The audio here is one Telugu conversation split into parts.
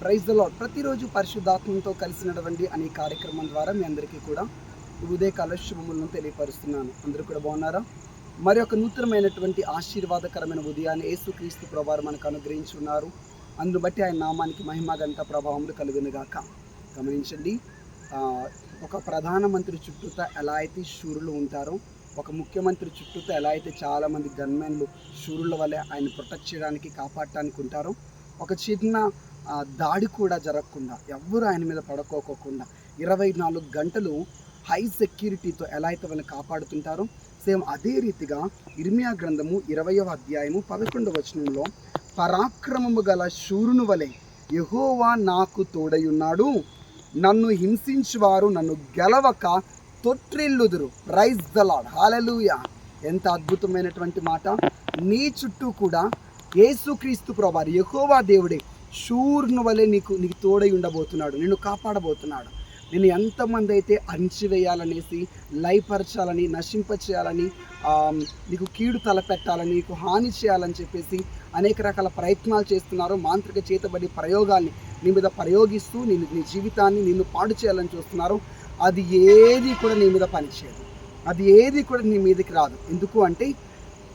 ప్రైజ్లో ప్రతిరోజు పరిశుద్ధాత్మతో నడవండి అనే కార్యక్రమం ద్వారా మీ అందరికీ కూడా హృదయ ఉదయకాల తెలియపరుస్తున్నాను. అందరూ కూడా బాగున్నారా? మరి ఒక నూతనమైనటువంటి ఆశీర్వాదకరమైన ఉదయాన్ని యేసుక్రీస్తు ప్రభావం మనకు అనుగ్రహించి ఉన్నారు అందును బట్టి ఆయన నామానికి మహిమగంత ప్రభావములు కలుగునుగాక. గమనించండి ఒక ప్రధానమంత్రి చుట్టూతా ఎలా అయితే శూరులు ఉంటారో ఒక ముఖ్యమంత్రి చుట్టూతో ఎలా అయితే చాలామంది గన్మెన్లు శూరుల వల్ల ఆయన ప్రొటెక్ట్ చేయడానికి కాపాడటానికి ఉంటారో ఒక చిన్న దాడి కూడా జరగకుండా ఎవ్వరు ఆయన మీద పడుకోకోకుండా ఇరవై నాలుగు గంటలు హై సెక్యూరిటీతో ఎలా అయితే వాళ్ళని కాపాడుతుంటారో? సేమ్ అదే రీతిగా ఇర్మియా గ్రంథము ఇరవయవ అధ్యాయము పదకొండవ వచనంలో పరాక్రమము గల శూరును వలె యహోవా నాకు తోడయున్నాడు. నన్ను హింసించువారు నన్ను గెలవక తొట్టిల్లుదురు. ప్రైజ్ ద లాడ్ హాలెలూయా ఎంత అద్భుతమైనటువంటి మాట. నీ చుట్టూ కూడా యేసుక్రీస్తు ప్రభారు యహోవా దేవుడే శూర్ను వలె నీకు నీకు తోడై ఉండబోతున్నాడు నిన్ను కాపాడబోతున్నాడు. నేను ఎంతమంది అయితే అణిచివేయాలనేసి లయపరచాలని నశింపచేయాలని నీకు కీడు తలపెట్టాలని నీకు హాని చేయాలని చెప్పేసి అనేక రకాల ప్రయత్నాలు చేస్తున్నారు. మాంత్రిక చేతబడి ప్రయోగాల్ని నీ మీద ప్రయోగిస్తూ నీ నీ జీవితాన్ని నిన్ను పాడు చేయాలని చూస్తున్నారు. అది ఏది కూడా నీ మీద పనిచేయదు. అది ఏది కూడా నీ మీదకి రాదు. ఎందుకు అంటే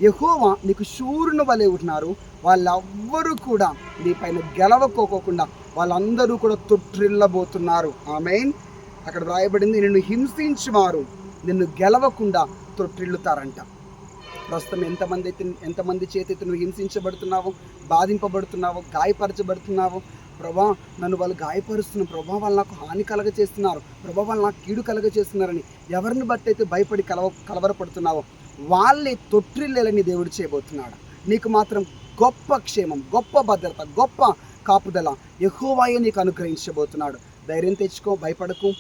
యహోవా నీకు శూరుని వలె ఉన్నారు వాళ్ళెవ్వరూ కూడా నీ పైన గెలవకోకోకుండా వాళ్ళందరూ కూడా తొట్టిల్లబోతున్నారు. ఆమె అక్కడ వ్రాయబడింది నిన్ను హింసించేవారు నిన్ను గెలవకుండా తొట్టిల్లుతారంట. ప్రస్తుతం ఎంతమంది అయితే ఎంతమంది చేతి అయితే నువ్వు హింసించబడుతున్నావో బాధింపబడుతున్నావో గాయపరచబడుతున్నావో ప్రభా నన్ను వాళ్ళు గాయపరుస్తున్నారు ప్రభా వాళ్ళు నాకు హాని కలగ చేస్తున్నారు ప్రభా వాళ్ళు నాకు కీడు కలగ చేస్తున్నారని ఎవరిని బట్టి అయితే భయపడి కలవ కలవరపడుతున్నావో వాళ్ళే తొట్టిల్లని దేవుడు చేయబోతున్నాడు. నీకు మాత్రం గొప్ప క్షేమం గొప్ప భద్రత గొప్ప కాపుదల ఎక్కువయే నీకు అనుగ్రహించబోతున్నాడు. ధైర్యం తెచ్చుకో భయపడకు.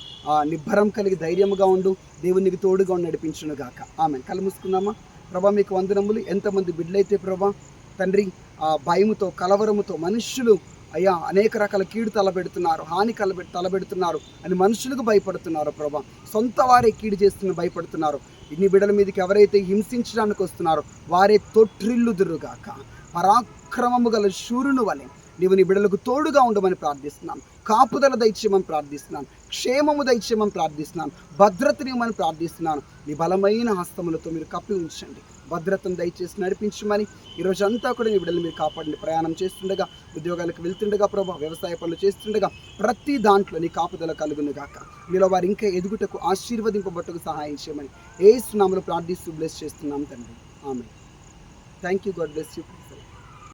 నిబ్బరం కలిగి ధైర్యముగా ఉండు. దేవుడు నీకు తోడుగా ఉండి నడిపించును గాక. ఆమె కళ్ళు మూసుకుందామా? ప్రభా మీకు వందనములు. ఎంతమంది బిడ్డలైతే ప్రభా తండ్రి ఆ భయముతో కలవరముతో మనుష్యులు అయ్యా అనేక రకాల కీడు తలబెడుతున్నారు హాని కలబె తలబెడుతున్నారు అని మనుషులకు భయపడుతున్నారు ప్రభా. సొంత వారే కీడు చేస్తున్న భయపడుతున్నారు. ఇన్ని బిడ్డల మీదకి ఎవరైతే హింసించడానికి వస్తున్నారో వారే తొట్రిల్లుదురుగాక పరాక్రమము గల శూరుని వలె నీవు నీ బిడలకు తోడుగా ఉండమని ప్రార్థిస్తున్నాను కాపుదల దైత్యమని ప్రార్థిస్తున్నాను క్షేమము దైత్యమని ప్రార్థిస్తున్నాను భద్రతనివ్వమని ప్రార్థిస్తున్నాను నీ బలమైన హస్తములతో మీరు కప్పి ఉంచండి భద్రతను దయచేసి నడిపించమని ఈరోజు అంతా కూడా నీ బిడ్డలు మీరు కాపాడండి. ప్రయాణం చేస్తుండగా ఉద్యోగాలకు వెళ్తుండగా ప్రభా వ్యవసాయ పనులు చేస్తుండగా ప్రతి దాంట్లో నీ కాపుదల కలుగును గాక. మీలో వారు ఇంకా ఎదుగుటకు ఆశీర్వదింపబట్టుకు సహాయం చేయమని ఏ సునామలు ప్రార్థిస్తూ బ్లెస్ చేస్తున్నాం తండ్రి. ఆమె thank you God bless you